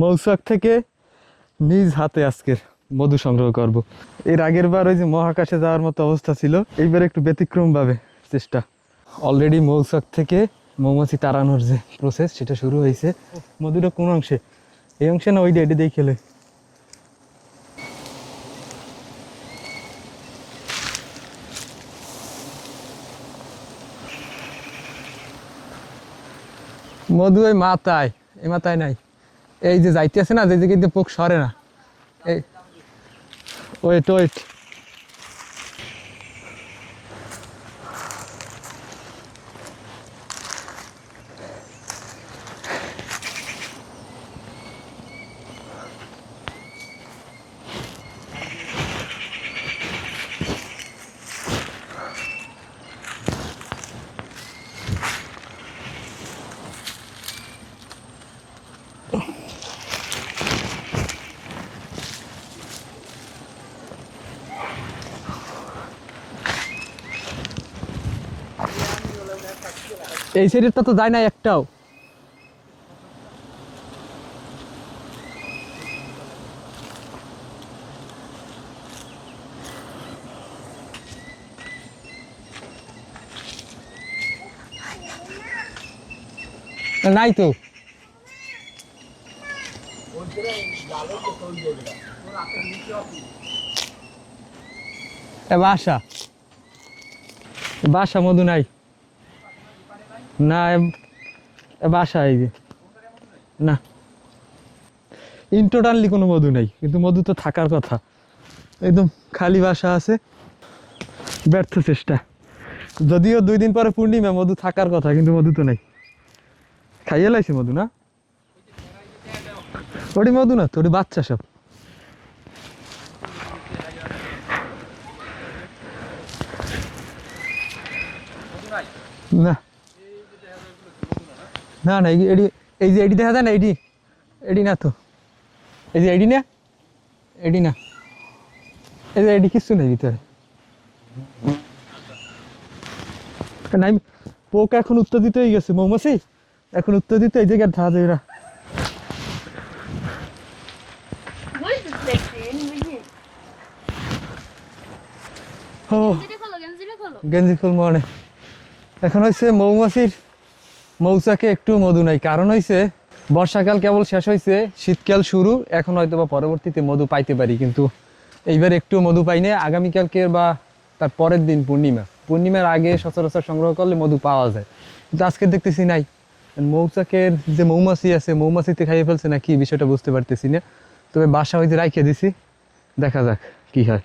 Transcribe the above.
মৌসাক থেকে নিজ হাতে আজকের মধু সংগ্রহ করব। এর আগের বার ওই যে মহাকাশে যাওয়ার মতো অবস্থা ছিল। এইবার একটু ব্যতিক্রম ভাবে চেষ্টা। অলরেডি মৌসাক থেকে মৌমাছি তাড়ানোর যে প্রসেস সেটা শুরু হয়েছে। মধুটা কোন অংশে? এই অংশে না ওই ডেটে দিয়ে খেলে? মধু ওই মাথায় এ মাথায় নাই। এই যে যাইতে আছে না যে দিকে দিয়ে পোক সরে না। এই ওয়েট ওয়েট এই সাইডেরটা তো যায় না একটাও। নাই তো। বাসা। বাসা মধু নাই। না, এ- এ বাসা এই যে। না। ইন কোনো মধু নাই, কিন্তু মধু তো থাকার কথা। একদম খালি বাসা আছে। ব্যর্থ চেষ্টা। যদিও দুই দিন পরে পূর্ণিমা, মধু থাকার কথা, কিন্তু মধু তো নাই। খাইয়ে লাইছে মধু, না? ওটি মধু না, তো ওটি বাচ্চা সব। না। না না এই- এডি এই যে এডি দেখা যায় না এডি এডি না তো। এই যে এডি না এডি না। এই যে এডি কিছু নেই ভিতরে। নাই পোক এখন উত্তেজিত হয়ে গেছে মৌমাছি। এখন উত্তেজিত এই জায়গায় ধা যায় খোলো গেঞ্জি ফুল মনে। এখন হয়েছে মৌমাছির মৌচাকে একটু মধু নাই। কারণ হয়েছে বর্ষাকাল কেবল শেষ হয়েছে শীতকাল শুরু, এখন হয়তো বা পরবর্তীতে মধু পাইতে পারি, কিন্তু এইবার একটু মধু পাই না আগামীকালকে বা তার পরের দিন পূর্ণিমা। পূর্ণিমার আগে সচরাচর সংগ্রহ করলে মধু পাওয়া যায়। কিন্তু আজকে দেখতেছি নাই। মৌচাকের যে মৌমাছি আছে, মৌমাছিতে খাইয়ে ফেলছে না কি বিষয়টা বুঝতে পারতেছি না। তবে বাসা হইতে রাইখে দিছি। দেখা যাক কি হয়।